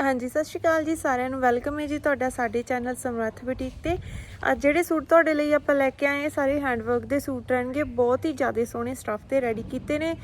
ਹਾਂਜੀ, ਸਤਿ ਸ਼੍ਰੀ ਅਕਾਲ ਜੀ ਸਾਰਿਆਂ ਨੂੰ। ਵੈਲਕਮ ਹੈ ਜੀ ਤੁਹਾਡਾ ਸਾਡੇ ਚੈਨਲ ਸਮਰੱਥ ਬੁਟੀਕ ਤੇ। ਅੱਜ ਜਿਹੜੇ ਸੂਟ ਤੁਹਾਡੇ ਲਈ ਆਪਾਂ ਲੈ ਕੇ ਆਏ ਹਾਂ ਸਾਰੇ ਹੈਂਡਵਰਕ ਦੇ ਸੂਟ ਰਹਿਣਗੇ। ਬਹੁਤ ਹੀ ਜ਼ਿਆਦਾ ਸੋਹਣੇ ਸਟੱਫ ਤੇ ਰੈਡੀ ਕੀਤੇ ਨੇ।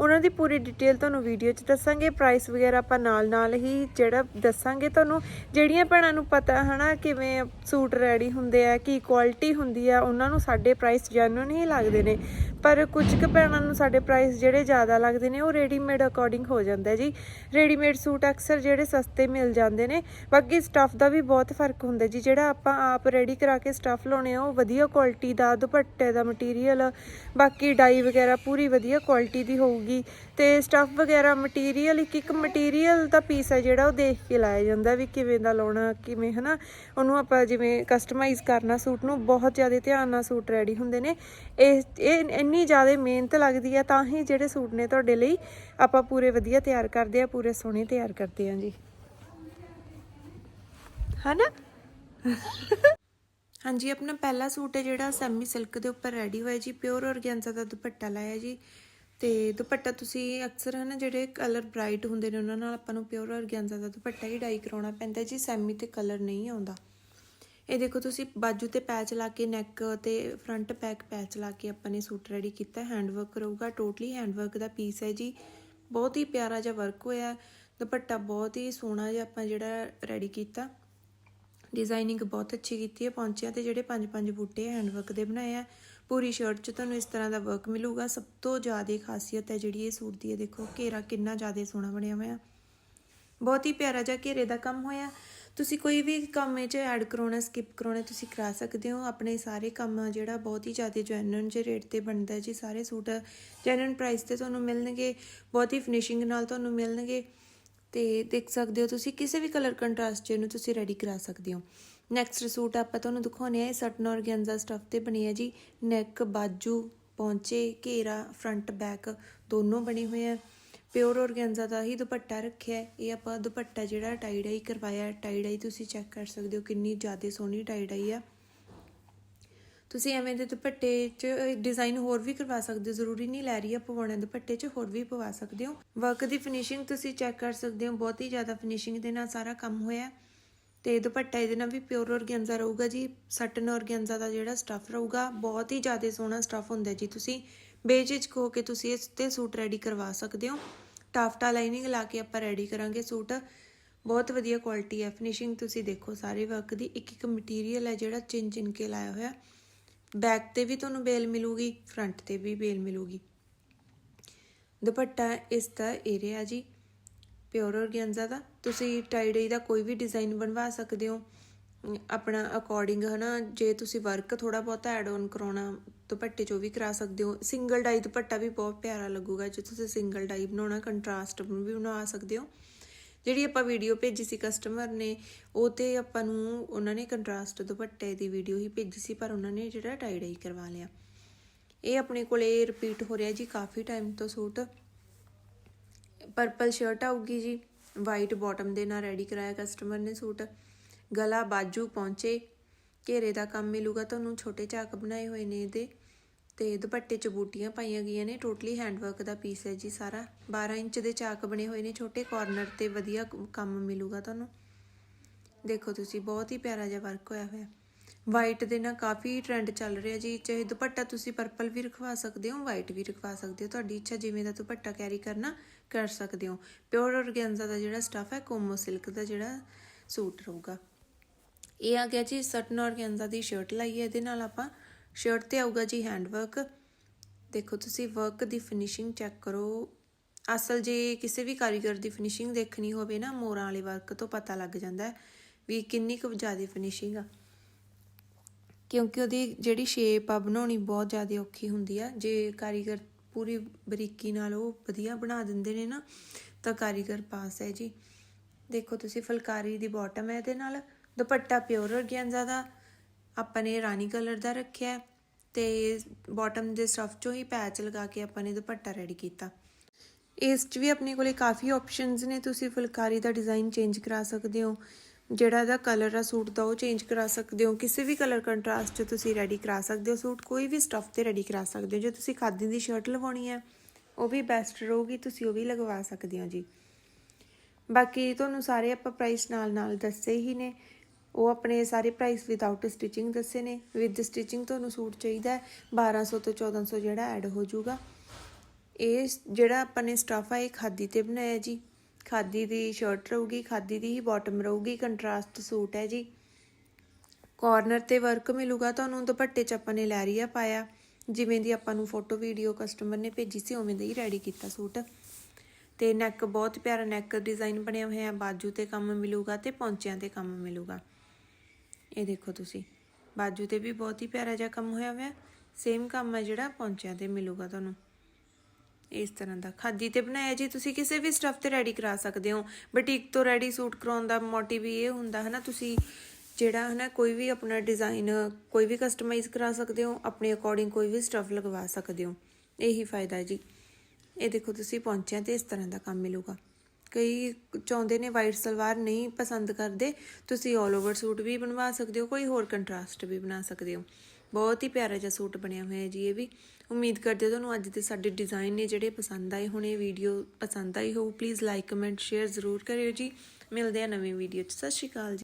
ਉਹਨਾਂ ਦੀ ਪੂਰੀ ਡਿਟੇਲ ਤੁਹਾਨੂੰ ਵੀਡੀਓ 'ਚ ਦੱਸਾਂਗੇ ਪ੍ਰਾਈਸ ਵਗੈਰਾ ਆਪਾਂ ਨਾਲ ਨਾਲ ਹੀ ਜਿਹੜਾ ਦੱਸਾਂਗੇ ਤੁਹਾਨੂੰ, ਜਿਹੜੀਆਂ ਭੈਣਾਂ ਨੂੰ ਪਤਾ ਹਨਾ, ਕਿਵੇਂ ਸੂਟ ਰੈਡੀ ਹੁੰਦੇ ਆ, ਕੀ ਕੁਆਲਿਟੀ ਹੁੰਦੀ ਆ, ਉਹਨਾਂ ਨੂੰ ਸਾਡੇ ਪ੍ਰਾਈਸ ਜੈਨੂਨ ਹੀ ਲੱਗਦੇ ਨੇ। ਪਰ ਕੁਝ ਕੁ ਭੈਣਾਂ ਨੂੰ ਸਾਡੇ ਪ੍ਰਾਈਸ ਜਿਹੜੇ ਜ਼ਿਆਦਾ ਲੱਗਦੇ ਨੇ, ਉਹ ਰੈਡੀਮੇਡ ਅਕੋਰਡਿੰਗ ਹੋ ਜਾਂਦਾ ਜੀ। ਰੈਡੀਮੇਡ ਸੂਟ ਅਕਸਰ ਜਿਹੜੇ ਸਸਤੇ ਮਿਲ ਜਾਂਦੇ ਨੇ। ਬਾਕੀ ਸਟੱਫ ਦਾ ਵੀ ਬਹੁਤ ਫ਼ਰਕ ਹੁੰਦਾ ਜੀ, ਜਿਹੜਾ ਆਪਾਂ ਆਪ ਰੈਡੀ ਕਰਾ ਕੇ ਸਟੱਫ ਲਾਉਣੇ ਆ, ਉਹ ਵਧੀਆ ਕੁਆਲਿਟੀ ਦਾ, ਦੁਪੱਟੇ ਦਾ ਮਟੀਰੀਅਲ ਬਾਕੀ ਡਾਈ ਵਗੈਰਾ ਪੂਰੀ ਵਧੀਆ ਕੁਆਲਿਟੀ ਦੀ ਹੋਊਗੀ। ਤੇ ਸਟੱਫ ਵਗੈਰਾ ਮਟੀਰੀਅਲ ਇੱਕ ਇੱਕ ਮਟੀਰੀਅਲ ਦਾ ਪੀਸ ਹੈ ਜਿਹੜਾ ਉਹ ਦੇਖ ਕੇ ਲਾਇਆ ਜਾਂਦਾ ਵੀ ਕਿਵੇਂ ਦਾ ਲਾਉਣਾ, ਕਿਵੇਂ, ਹਨਾ? ਉਹਨੂੰ ਆਪਾਂ ਜਿਵੇਂ ਕਸਟਮਾਈਜ਼ ਕਰਨਾ ਸੂਟ ਨੂੰ, ਬਹੁਤ ਜ਼ਿਆਦਾ ਧਿਆਨ ਨਾਲ ਸੂਟ ਰੈਡੀ ਹੁੰਦੇ ਨੇ। ਇਹ ਇਹ ਇੰਨੀ ਜ਼ਿਆਦਾ ਮਿਹਨਤ ਲੱਗਦੀ ਆ, ਤਾਂ ਹੀ ਜਿਹੜੇ ਸੂਟ ਨੇ ਤੁਹਾਡੇ ਲਈ ਆਪਾਂ ਪੂਰੇ ਵਧੀਆ ਤਿਆਰ ਕਰਦੇ ਆ, ਪੂਰੇ ਸੋਹਣੇ ਤਿਆਰ ਕਰਦੇ ਆ ਜੀ। ਹਨਾ? ਹਾਂਜੀ, ਆਪਣਾ ਪਹਿਲਾ ਸੂਟ ਹੈ ਜਿਹੜਾ ਸੈਮੀ ਸਿਲਕ ਦੇ ਉੱਪਰ ਰੈਡੀ ਹੋਇਆ ਜੀ ਪਿਓਰ ਔਰਗੈਂਜ਼ਾ ਦਾ ਦੁਪੱਟਾ ਲਾਇਆ ਜੀ। ਤੇ ਦੁਪੱਟਾ ਤੁਸੀਂ ਅਕਸਰ ਹਨਾ ਜਿਹੜੇ ਕਲਰ ਬ੍ਰਾਈਟ ਹੁੰਦੇ ਨੇ, ਉਹਨਾਂ ਨਾਲ ਆਪਾਂ ਨੂੰ ਪਿਓਰ ਔਰਗੈਂਜ਼ਾ ਦਾ ਦੁਪੱਟਾ ਹੀ ਡਾਈ ਕਰਾਉਣਾ ਪੈਂਦਾ ਜੀ ਸੈਮੀ ਤੇ ਕਲਰ ਨਹੀਂ ਆਉਂਦਾ। ਇਹ ਦੇਖੋ ਤੁਸੀਂ ਬਾਜੂ ਤੇ ਪੈਚ ਲਾ ਕੇ ਨੈਕ ਤੇ ਫਰੰਟ ਪੈਕ ਪੈਚ ਲਾ ਕੇ ਆਪਾਂ ਨੇ ਸੂਟ ਰੈਡੀ ਕੀਤਾ ਹੈਂਡ ਵਰਕ ਰਹੂਗਾ ਟੋਟਲੀ ਹੈਂਡ ਵਰਕ ਦਾ ਪੀਸ ਹੈ ਜੀ। ਬਹੁਤ ਹੀ ਪਿਆਰਾ ਜਿਹਾ ਵਰਕ ਹੋਇਆ, ਦੁਪੱਟਾ ਬਹੁਤ ਹੀ ਸੋਹਣਾ ਜਿਹਾ ਆਪਾਂ ਜਿਹੜਾ ਰੈਡੀ ਕੀਤਾ। ਡਿਜ਼ਾਈਨਿੰਗ ਬਹੁਤ ਅੱਛੀ ਕੀਤੀ ਹੈ, ਪੌਂਚਿਆਂ ਤੇ ਜਿਹੜੇ ਪੰਜ ਪੰਜ ਬੂਟੇ ਹੈਂਡ ਵਰਕ ਦੇ ਬਣਾਏ ਆ। ਪੂਰੀ ਸ਼ਰਟ 'ਚ ਤੁਹਾਨੂੰ ਇਸ ਤਰ੍ਹਾਂ ਦਾ ਵਰਕ ਮਿਲੂਗਾ। ਸਭ ਤੋਂ ਜ਼ਿਆਦਾ ਖਾਸੀਅਤ ਹੈ ਜਿਹੜੀ ਇਹ ਸੂਟ ਦੀ ਹੈ ਦੇਖੋ ਘੇਰਾ ਕਿੰਨਾ ਜ਼ਿਆਦਾ ਸੋਹਣਾ ਬਣਿਆ ਹੋਇਆ। ਬਹੁਤ ਹੀ ਪਿਆਰਾ ਜਿਹਾ ਘੇਰੇ ਦਾ ਕੰਮ ਹੋਇਆ। ਤੁਸੀਂ ਕੋਈ ਵੀ ਕੰਮ ਇਹ 'ਚ ਐਡ ਕਰਾਉਣਾ ਸਕਿਪ ਕਰਾਉਣਾ, ਤੁਸੀਂ ਕਰਾ ਸਕਦੇ ਹੋ। ਆਪਣੇ ਸਾਰੇ ਕੰਮ ਜਿਹੜਾ ਬਹੁਤ ਹੀ ਜ਼ਿਆਦਾ ਜੈਨੂਨ ਜੇ ਰੇਟ ਤੇ ਬਣਦਾ ਜੀ। ਸਾਰੇ ਸੂਟ ਜੈਨੂਨ ਪ੍ਰਾਈਸ ਤੇ ਤੁਹਾਨੂੰ ਮਿਲਣਗੇ। ਬਹੁਤ ਹੀ ਫਿਨਿਸ਼ਿੰਗ ਨਾਲ ਤੁਹਾਨੂੰ ਮਿਲਣਗੇ। ਤੇ ਦੇਖ ਸਕਦੇ ਹੋ ਤੁਸੀਂ, ਕਿਸੇ ਵੀ ਕਲਰ ਕੰਟਰਾਸਟ 'ਚ ਇਹਨੂੰ ਤੁਸੀਂ ਰੈਡੀ ਕਰਾ ਸਕਦੇ ਹੋ। ਨੈਕਸਟ ਸੂਟ ਆਪਾਂ ਤੁਹਾਨੂੰ ਦਿਖਾਉਣੇ ਆ ਸਟਨ ਔਰਗੈਂਜ਼ਾ ਸਟਫ ਤੇ ਬਣੀ ਹੈ ਜੀ। ਨੈਕ ਬਾਜੂ, ਪੌਂਚੇ, ਘੇਰਾ ਫਰੰਟ ਬੈਕ ਦੋਨੋਂ ਬਣੇ ਹੋਏ ਆ। ਪਿਓਰ ਔਰਗੈਂਜ਼ਾ ਦਾ ਹੀ ਦੁਪੱਟਾ ਰੱਖਿਆ ਇਹ ਆਪਾਂ ਦੁਪੱਟਾ ਜਿਹੜਾ ਟਾਈ ਡਾਈ ਕਰਵਾਇਆ ਟਾਈ ਡਾਈ ਤੁਸੀਂ ਚੈੱਕ ਕਰ ਸਕਦੇ ਹੋ ਕਿੰਨੀ ਜ਼ਿਆਦਾ ਸੋਹਣੀ ਟਾਈ ਡਾਈ ਆ। ਤੁਸੀਂ ਐਵੇਂ ਦੇ ਦੁਪੱਟੇ 'ਚ ਡਿਜ਼ਾਈਨ ਹੋਰ ਵੀ ਕਰਵਾ ਸਕਦੇ ਹੋ। ਜ਼ਰੂਰੀ ਨਹੀਂ ਲੈ ਰਹੀ ਆ ਪਵਾਉਣਾ ਦੁਪੱਟੇ 'ਚ, ਹੋਰ ਵੀ ਪਵਾ ਸਕਦੇ ਹੋ। ਵਰਕ ਦੀ ਫਿਨਿਸ਼ਿੰਗ ਤੁਸੀਂ ਚੈੱਕ ਕਰ ਸਕਦੇ ਹੋ। ਬਹੁਤ ਹੀ ਜ਼ਿਆਦਾ ਫਿਨਿਸ਼ਿੰਗ ਦੇ ਨਾਲ ਸਾਰਾ ਕੰਮ ਹੋਇਆ ਤੇ ਦੁਪੱਟਾ ਇਹਦੇ ਨਾਲ ਵੀ ਪਿਓਰ ਔਰਗੈਂਜ਼ਾ ਰਹੂਗਾ ਜੀ ਸਟਨ ਔਰਗੈਂਜ਼ਾ ਦਾ ਜਿਹੜਾ ਸਟਫ ਰਹੂਗਾ, ਬਹੁਤ ਹੀ ਜ਼ਿਆਦਾ ਸੋਹਣਾ ਸਟਫ ਹੁੰਦਾ ਜੀ ਤੁਸੀਂ, ਬੇਝਿਜਕ ਹੋ ਕੇ ਤੁਸੀਂ ਇਸ ਤੇ ਸੂਟ ਰੈਡੀ ਕਰਵਾ ਸਕਦੇ ਹੋ। ਟਾਫਟਾ ਲਾਈਨਿੰਗ ਲਾ ਕੇ ਆਪਾਂ ਰੈਡੀ ਕਰਾਂਗੇ ਸੂਟ। ਬਹੁਤ ਵਧੀਆ ਕੁਆਲਿਟੀ ਹੈ ਫਿਨਿਸ਼ਿੰਗ ਤੁਸੀਂ ਦੇਖੋ ਸਾਰੇ ਵਰਕ ਦੀ, ਇੱਕ ਇੱਕ ਮਟੀਰੀਅਲ ਹੈ ਜਿਹੜਾ ਚਿੰਨ ਚਿੰਨ ਕੇ ਲਾਇਆ ਹੋਇਆ। ਬੈਕ ਤੇ ਵੀ ਤੁਹਾਨੂੰ ਬੇਲ ਮਿਲੂਗੀ ਫਰੰਟ ਤੇ ਵੀ ਬੇਲ ਮਿਲੂਗੀ। ਦੁਪੱਟਾ ਇਸ ਦਾ ਏਰੀਆ ਜੀ। ਪਿਓਰ ਔਰਗੈਂਜ਼ਾ ਦਾ। ਤੁਸੀਂ ਟਾਈਡਾਈ ਦਾ ਕੋਈ ਵੀ ਡਿਜ਼ਾਈਨ ਬਣਵਾ ਸਕਦੇ ਹੋ। ਅਮ ਆਪਣਾ ਅਕੋਰਡਿੰਗ ਹਨਾ, ਜੇ ਤੁਸੀਂ ਵਰਕ ਥੋੜਾ ਬਹੁਤਾ ਐਡ ਆਨ ਕਰਾਉਣਾ, ਦੁਪੱਟੇ 'ਚੋਂ ਵੀ ਕਰਾ ਸਕਦੇ ਹੋ। ਸਿੰਗਲ ਡਾਈ ਦੁਪੱਟਾ ਵੀ ਬਹੁਤ ਪਿਆਰਾ ਲੱਗੂਗਾ, ਜੇ ਤੁਸੀਂ ਸਿੰਗਲ ਡਾਈ ਬਣਾਉਣਾ ਕੰਟਰਾਸਟ ਵੀ ਬਣਾ ਸਕਦੇ ਹੋ। ਜਿਹੜੀ ਆਪਾਂ ਵੀਡੀਓ ਭੇਜੀ ਸੀ ਕਸਟਮਰ ਨੇ, ਉਹ ਤੇ ਆਪਾਂ ਨੂੰ ਉਹਨਾਂ ਨੇ ਕੰਟਰਾਸਟ ਦੁਪੱਟੇ ਦੀ ਵੀਡੀਓ ਹੀ ਭੇਜੀ ਸੀ, ਪਰ ਉਹਨਾਂ ਨੇ ਜਿਹੜਾ ਟਾਈ ਡਾਈ ਕਰਵਾ ਲਿਆ। ਇਹ ਆਪਣੇ ਕੋਲੇ ਰਿਪੀਟ ਹੋ ਰਿਹਾ ਜੀ, ਕਾਫੀ ਟਾਈਮ ਤੋਂ ਸੂਟ ਪਰਪਲ ਸ਼ਰਟ ਆਊਗੀ ਜੀ। ਵਾਈਟ ਬਾਟਮ ਦੇ ਨਾਲ ਰੈਡੀ ਕਰਾਇਆ ਕਸਟਮਰ ਨੇ ਸੂਟ। ਗਲਾ ਬਾਜੂ ਪਹੁੰਚੇ। ਘੇਰੇ ਦਾ ਕੰਮ ਮਿਲੂਗਾ ਤੁਹਾਨੂੰ ਛੋਟੇ ਚਾਕ ਬਣਾਏ ਹੋਏ ਨੇ ਇਹਦੇ। ਤੇ ਦੁਪੱਟੇ 'ਚ ਬੂਟੀਆਂ ਪਾਈਆਂ ਗਈਆਂ ਨੇ। ਟੋਟਲੀ ਹੈਂਡਵਰਕ ਦਾ ਪੀਸ ਹੈ ਜੀ ਸਾਰਾ। 12 ਇੰਚ ਦੇ ਚਾਕ ਬਣੇ ਹੋਏ ਨੇ ਛੋਟੇ। ਕਾਰਨਰ ਤੇ ਵਧੀਆ ਕੰਮ ਮਿਲੂਗਾ ਤੁਹਾਨੂੰ। ਦੇਖੋ ਤੁਸੀਂ, ਬਹੁਤ ਹੀ ਪਿਆਰਾ ਜਿਹਾ ਵਰਕ ਹੋਇਆ ਹੋਇਆ। ਵਾਈਟ ਦੇ ਨਾਲ ਕਾਫੀ ਟ੍ਰੈਂਡ ਚੱਲ ਰਿਹਾ ਜੀ। ਚਾਹੇ ਦੁਪੱਟਾ ਤੁਸੀਂ ਪਰਪਲ ਵੀ ਰਖਵਾ ਸਕਦੇ ਹੋ ਵਾਈਟ ਵੀ ਰਖਵਾ ਸਕਦੇ ਹੋ। ਤੁਹਾਡੀ ਇੱਛਾ ਜਿਵੇਂ ਦਾ ਦੁਪੱਟਾ ਕੈਰੀ ਕਰਨਾ, ਕਰ ਸਕਦੇ ਹੋ। ਪਿਓਰ ਔਰਗੈਂਜ਼ਾ ਦਾ ਜਿਹੜਾ ਸਟਫ ਹੈ, ਕੋਮੋ ਸਿਲਕ ਦਾ ਜਿਹੜਾ ਸੂਟ ਰਹੂਗਾ। ਇਹ ਆ ਗਿਆ ਜੀ, ਸਟਨ ਔਰਗੈਂਜ਼ਾ ਦੀ ਸ਼ਰਟ ਲਾਈ ਹੈ ਇਹਦੇ ਨਾਲ ਆਪਾਂ ਸ਼ਰਟ ਤੇ ਆਊਗਾ ਜੀ ਹੈਂਡ ਵਰਕ ਦੇਖੋ ਤੁਸੀਂ ਵਰਕ ਦੀ ਫਿਨਿਸ਼ਿੰਗ ਚੈੱਕ ਕਰੋ। ਅਸਲ ਜੇ ਕਿਸੇ ਵੀ ਕਾਰੀਗਰ ਦੀ ਫਿਨਿਸ਼ਿੰਗ ਦੇਖਣੀ ਹੋਵੇ ਨਾ, ਮੋਰਾਂ ਵਾਲੇ ਵਰਕ ਤੋਂ ਪਤਾ ਲੱਗ ਜਾਂਦਾ ਹੈ ਵੀ ਕਿੰਨੀ ਕੁ ਜ਼ਿਆਦਾ ਫਿਨਿਸ਼ਿੰਗ ਆ। ਕਿਉਂਕਿ ਉਹਦੀ ਜਿਹੜੀ ਸ਼ੇਪ ਆ ਬਣਾਉਣੀ ਬਹੁਤ ਜ਼ਿਆਦਾ ਔਖੀ ਹੁੰਦੀ ਆ। ਜੇ ਕਾਰੀਗਰ ਪੂਰੀ ਬਰੀਕੀ ਨਾਲ ਉਹ ਵਧੀਆ ਬਣਾ ਦਿੰਦੇ ਨੇ ਨਾ, ਤਾਂ ਕਾਰੀਗਰ ਪਾਸ ਹੈ ਜੀ। ਦੇਖੋ ਤੁਸੀਂ ਫੁਲਕਾਰੀ ਦੀ ਬਾਟਮ ਹੈ, ਇਹਦੇ ਨਾਲ ਦੁਪੱਟਾ ਪਿਓਰ ਔਰਗੈਂਜ਼ਾ ਦਾ ਆਪਾਂ ਨੇ ਰਾਣੀ ਕਲਰ ਦਾ ਰੱਖਿਆ ਹੈ ਤੇ ਬਾਟਮ ਦੇ ਸਟਫ ਚੋਂ ਹੀ ਪੈਚ ਲਗਾ ਕੇ ਆਪਾਂ ਨੇ ਦੁਪੱਟਾ ਰੈਡੀ ਕੀਤਾ। ਇਸ 'ਚ ਵੀ ਆਪਣੇ ਕੋਲੇ ਕਾਫੀ ਆਪਸ਼ਨਸ ਨੇ। ਤੁਸੀਂ ਫੁਲਕਾਰੀ ਦਾ ਡਿਜ਼ਾਈਨ ਚੇਂਜ ਕਰਾ ਸਕਦੇ ਹੋ। ਜਿਹੜਾ ਦਾ ਕਲਰ ਆ ਸੂਟ ਦਾ ਉਹ ਚੇਂਜ ਕਰਾ ਸਕਦੇ ਹੋ। ਕਿਸੇ ਵੀ ਕਲਰ ਕੰਟਰਾਸਟ 'ਚ ਤੁਸੀਂ ਰੈਡੀ ਕਰਾ ਸਕਦੇ ਹੋ। ਸੂਟ ਕੋਈ ਵੀ ਸਟੱਫ ਤੇ ਰੈਡੀ ਕਰਾ ਸਕਦੇ ਹੋ। ਜੇ ਤੁਸੀਂ ਖਾਦੀ ਦੀ ਸ਼ਰਟ ਲਵਾਉਣੀ ਹੈ, ਉਹ ਵੀ ਬੈਸਟ ਰਹੂਗੀ। ਤੁਸੀਂ ਉਹ ਵੀ ਲਗਵਾ ਸਕਦੇ ਹੋ ਜੀ। ਬਾਕੀ ਤੁਹਾਨੂੰ ਸਾਰੇ ਆਪਾਂ ਪ੍ਰਾਈਸ ਨਾਲ ਨਾਲ ਦੱਸੇ ਹੀ ਨੇ। ਉਹ ਆਪਣੇ ਸਾਰੇ ਪ੍ਰਾਈਸ ਵਿਦਆਊਟ ਸਟਿਚਿੰਗ ਦੱਸੇ ਨੇ। ਵਿਦ ਸਟਿਚਿੰਗ ਤੁਹਾਨੂੰ ਸੂਟ ਚਾਹੀਦਾ ਹੈ। 1200 ਤੋਂ 1400 ਜਿਹੜਾ ਐਡ ਹੋ ਜਾਊਗਾ। ਇਹ ਜਿਹੜਾ ਆਪਾਂ ਨੇ ਸਟਫ ਆ, ਇਹ ਖਾਦੀ ਤੇ ਬਣਾਇਆ ਜੀ। ਖਾਦੀ ਦੀ ਸ਼ਰਟ ਰਹੂਗੀ, ਖਾਦੀ ਦੀ ਹੀ ਬਾਟਮ ਰਹੂਗੀ ਕੰਟਰਾਸਟ ਸੂਟ ਹੈ ਜੀ। ਕਾਰਨਰ ਤੇ ਵਰਕ ਮਿਲੂਗਾ ਤੁਹਾਨੂੰ ਦੁਪੱਟੇ 'ਚ ਆਪਾਂ ਨੇ ਲੈਰੀਆ ਪਾਇਆ। ਜਿਵੇਂ ਦੀ ਆਪਾਂ ਨੂੰ ਫੋਟੋ ਵੀਡੀਓ ਕਸਟਮਰ ਨੇ ਭੇਜੀ ਸੀ, ਉਵੇਂ ਦਾ ਹੀ ਰੈਡੀ ਕੀਤਾ ਸੂਟ। ਤੇ ਨੈਕ ਬਹੁਤ ਪਿਆਰਾ ਨੈਕ ਡਿਜ਼ਾਈਨ ਬਣਿਆ ਹੋਇਆ ਹੈ। ਬਾਜੂ ਤੇ ਕੰਮ ਮਿਲੂਗਾ ਤੇ ਪੌਂਚਿਆਂ ਤੇ ਕੰਮ ਮਿਲੂਗਾ। ਇਹ ਦੇਖੋ ਤੁਸੀਂ। ਬਾਜੂ ਤੇ ਵੀ ਬਹੁਤ ਹੀ ਪਿਆਰਾ ਜਿਹਾ ਕੰਮ ਹੋਇਆ ਹੋਇਆ। ਸੇਮ ਕੰਮ ਹੈ ਜਿਹੜਾ ਪੌਂਚਿਆਂ ਤੇ ਮਿਲੂਗਾ ਤੁਹਾਨੂੰ। ਇਸ ਤਰ੍ਹਾਂ ਦਾ। ਖਾਦੀ ਤੇ ਬਣਾਇਆ ਜੀ, ਤੁਸੀਂ ਕਿਸੇ ਵੀ ਸਟਫ ਤੇ ਰੈਡੀ ਕਰਾ ਸਕਦੇ ਹੋ। ਬਟੀਕ ਤੋਂ ਰੈਡੀ ਸੂਟ ਕਰਾਉਣ ਦਾ ਮੋਟਿਵ ਇਹ ਹੁੰਦਾ ਹੈ ਨਾ ਤੁਸੀਂ ਜਿਹੜਾ ਹੈ ਨਾ ਕੋਈ ਵੀ ਆਪਣਾ ਡਿਜ਼ਾਈਨ ਕੋਈ ਵੀ ਕਸਟਮਾਈਜ਼ ਕਰਾ ਸਕਦੇ ਹੋ, ਆਪਣੇ ਅਕੋਰਡਿੰਗ ਕੋਈ ਵੀ ਸਟਫ ਲਗਵਾ ਸਕਦੇ ਹੋ। ਇਹੀ ਫਾਇਦਾ ਜੀ। ਇਹ ਦੇਖੋ, ਤੁਸੀਂ ਪਹੁੰਚਿਆ ਤੇ ਇਸ ਤਰ੍ਹਾਂ ਦਾ ਕੰਮ ਮਿਲੂਗਾ। ਕਈ ਚਾਹੁੰਦੇ ਨੇ ਵਾਈਟ ਸਲਵਾਰ ਨਹੀਂ ਪਸੰਦ ਕਰਦੇ, ਤੁਸੀਂ 올 ਓਵਰ ਸੂਟ ਵੀ ਬਣਵਾ ਸਕਦੇ ਹੋ, ਕੋਈ ਹੋਰ ਕੰਟਰਾਸਟ ਵੀ ਬਣਾ ਸਕਦੇ ਹੋ। ਬਹੁਤ ਹੀ ਪਿਆਰਾ ਜਿਹਾ ਸੂਟ ਬਣਿਆ ਹੋਇਆ ਹੈ ਜੀ ਇਹ ਵੀ। ਉਮੀਦ ਕਰਦੇ ਹਾਂ ਤੁਹਾਨੂੰ ਅੱਜ ਦੇ ਸਾਡੇ ਡਿਜ਼ਾਈਨ ਨੇ ਜਿਹੜੇ ਪਸੰਦ ਆਏ ਹੋਣੇ ਵੀਡੀਓ ਪਸੰਦ ਆਈ ਹੋਊ ਪਲੀਜ਼ ਲਾਈਕ ਕਮੈਂਟ ਸ਼ੇਅਰ ਜ਼ਰੂਰ ਕਰਿਓ ਜੀ। ਮਿਲਦੇ ਆ ਨਵੀਂ ਵੀਡੀਓ 'ਚ। ਸਤਿ ਸ਼੍ਰੀ ਅਕਾਲ ਜੀ।